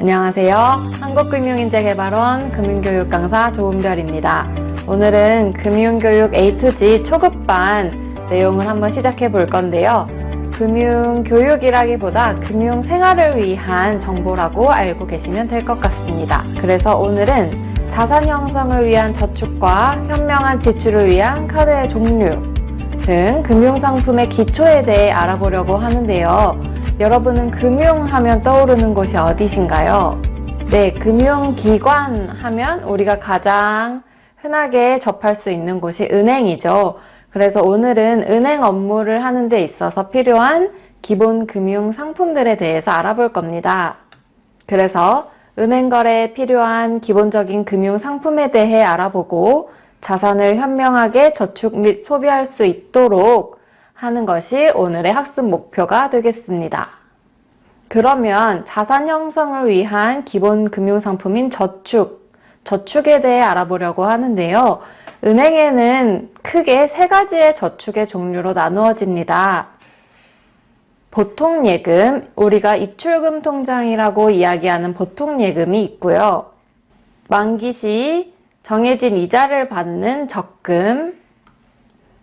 안녕하세요. 한국금융인재개발원 금융교육 강사 조은별입니다. 오늘은 금융교육 A to G 초급반 내용을 한번 시작해 볼 건데요. 금융교육이라기보다 금융생활을 위한 정보라고 알고 계시면 될 것 같습니다. 그래서 오늘은 자산 형성을 위한 저축과 현명한 지출을 위한 카드의 종류 등 금융상품의 기초에 대해 알아보려고 하는데요. 여러분은 금융 하면 떠오르는 곳이 어디신가요? 네, 금융기관 하면 우리가 가장 흔하게 접할 수 있는 곳이 은행이죠. 그래서 오늘은 은행 업무를 하는 데 있어서 필요한 기본 금융 상품들에 대해서 알아볼 겁니다. 그래서 은행 거래에 필요한 기본적인 금융 상품에 대해 알아보고 자산을 현명하게 저축 및 소비할 수 있도록 하는 것이 오늘의 학습 목표가 되겠습니다. 그러면 자산 형성을 위한 기본 금융 상품인 저축, 저축에 대해 알아보려고 하는데요. 은행에는 크게 세 가지의 저축의 종류로 나누어집니다. 보통 예금, 우리가 입출금 통장이라고 이야기하는 보통 예금이 있고요. 만기 시 정해진 이자를 받는 적금,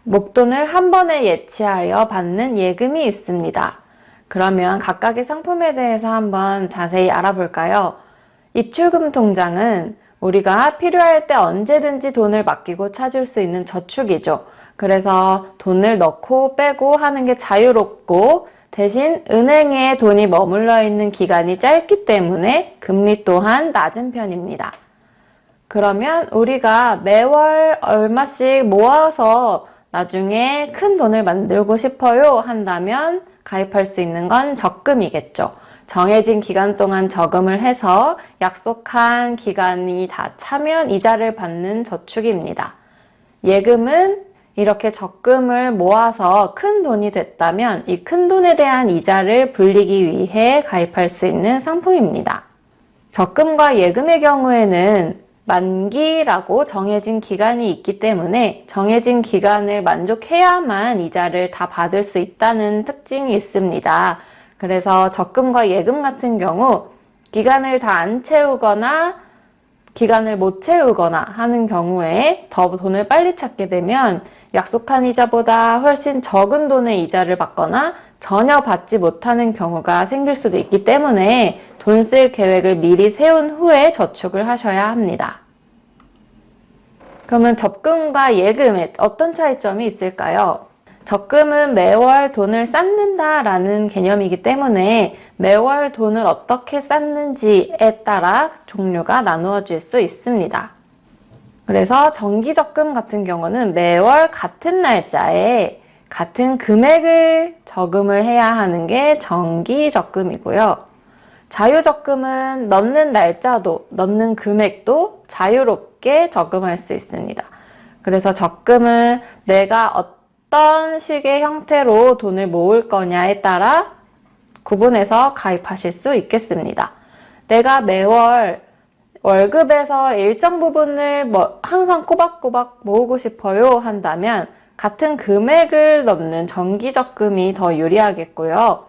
목돈을 한 번에 예치하여 받는 예금이 있습니다. 그러면 각각의 상품에 대해서 한번 자세히 알아볼까요? 입출금 통장은 우리가 필요할 때 언제든지 돈을 맡기고 찾을 수 있는 저축이죠. 그래서 돈을 넣고 빼고 하는 게 자유롭고 대신 은행에 돈이 머물러 있는 기간이 짧기 때문에 금리 또한 낮은 편입니다. 그러면 우리가 매월 얼마씩 모아서 나중에 큰 돈을 만들고 싶어요 한다면 가입할 수 있는 건 적금이겠죠. 정해진 기간 동안 저금을 해서 약속한 기간이 다 차면 이자를 받는 저축입니다. 예금은 이렇게 적금을 모아서 큰 돈이 됐다면 이 큰 돈에 대한 이자를 불리기 위해 가입할 수 있는 상품입니다. 적금과 예금의 경우에는 만기라고 정해진 기간이 있기 때문에 정해진 기간을 만족해야만 이자를 다 받을 수 있다는 특징이 있습니다. 그래서 적금과 예금 같은 경우 기간을 다 안 채우거나 기간을 못 채우거나 하는 경우에 더 돈을 빨리 찾게 되면 약속한 이자보다 훨씬 적은 돈의 이자를 받거나 전혀 받지 못하는 경우가 생길 수도 있기 때문에 돈 쓸 계획을 미리 세운 후에 저축을 하셔야 합니다. 그러면 적금과 예금에 어떤 차이점이 있을까요? 적금은 매월 돈을 쌓는다라는 개념이기 때문에 매월 돈을 어떻게 쌓는지에 따라 종류가 나누어질 수 있습니다. 그래서 정기적금 같은 경우는 매월 같은 날짜에 같은 금액을 저금을 해야 하는 게 정기 적금이고요. 자유 적금은 넣는 날짜도 넣는 금액도 자유롭게 적금할 수 있습니다. 그래서 적금은 내가 어떤 식의 형태로 돈을 모을 거냐에 따라 구분해서 가입하실 수 있겠습니다. 내가 매월 월급에서 일정 부분을 뭐 항상 꼬박꼬박 모으고 싶어요 한다면 같은 금액을 넣는 정기적금이 더 유리하겠고요.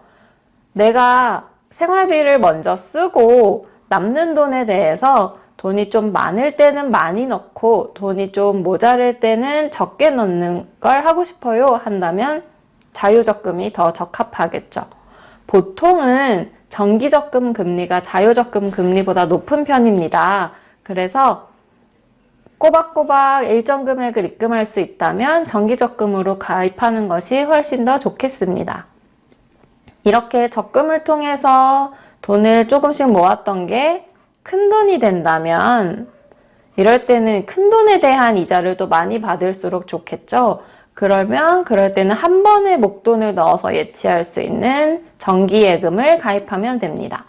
내가 생활비를 먼저 쓰고 남는 돈에 대해서 돈이 좀 많을 때는 많이 넣고 돈이 좀 모자랄 때는 적게 넣는 걸 하고 싶어요 한다면 자유적금이 더 적합하겠죠. 보통은 정기적금 금리가 자유적금 금리보다 높은 편입니다. 그래서 꼬박꼬박 일정 금액을 입금할 수 있다면 정기적금으로 가입하는 것이 훨씬 더 좋겠습니다. 이렇게 적금을 통해서 돈을 조금씩 모았던 게 큰 돈이 된다면 이럴 때는 큰 돈에 대한 이자를 또 많이 받을수록 좋겠죠. 그러면 그럴 때는 한 번에 목돈을 넣어서 예치할 수 있는 정기예금을 가입하면 됩니다.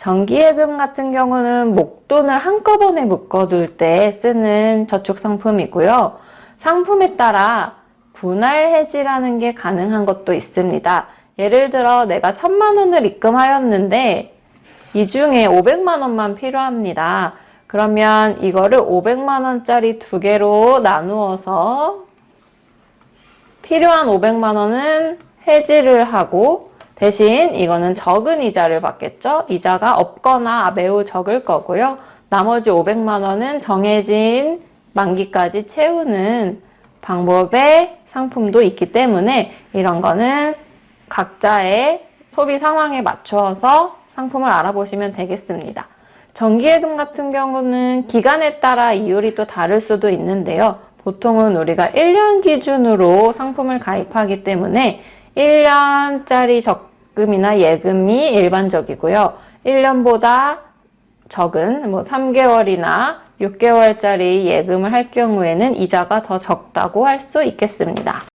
정기예금 같은 경우는 목돈을 한꺼번에 묶어둘 때 쓰는 저축상품이고요. 상품에 따라 분할 해지라는 게 가능한 것도 있습니다. 예를 들어 내가 천만 원을 입금하였는데 이 중에 500만 원만 필요합니다. 그러면 이거를 500만 원짜리 두 개로 나누어서 필요한 500만 원은 해지를 하고 대신 이거는 적은 이자를 받겠죠? 이자가 없거나 매우 적을 거고요. 나머지 500만 원은 정해진 만기까지 채우는 방법의 상품도 있기 때문에 이런 거는 각자의 소비 상황에 맞추어서 상품을 알아보시면 되겠습니다. 정기예금 같은 경우는 기간에 따라 이율이 또 다를 수도 있는데요. 보통은 우리가 1년 기준으로 상품을 가입하기 때문에 1년짜리 적금이나 예금이 일반적이고요. 1년보다 적은 뭐 3개월이나 6개월짜리 예금을 할 경우에는 이자가 더 적다고 할 수 있겠습니다.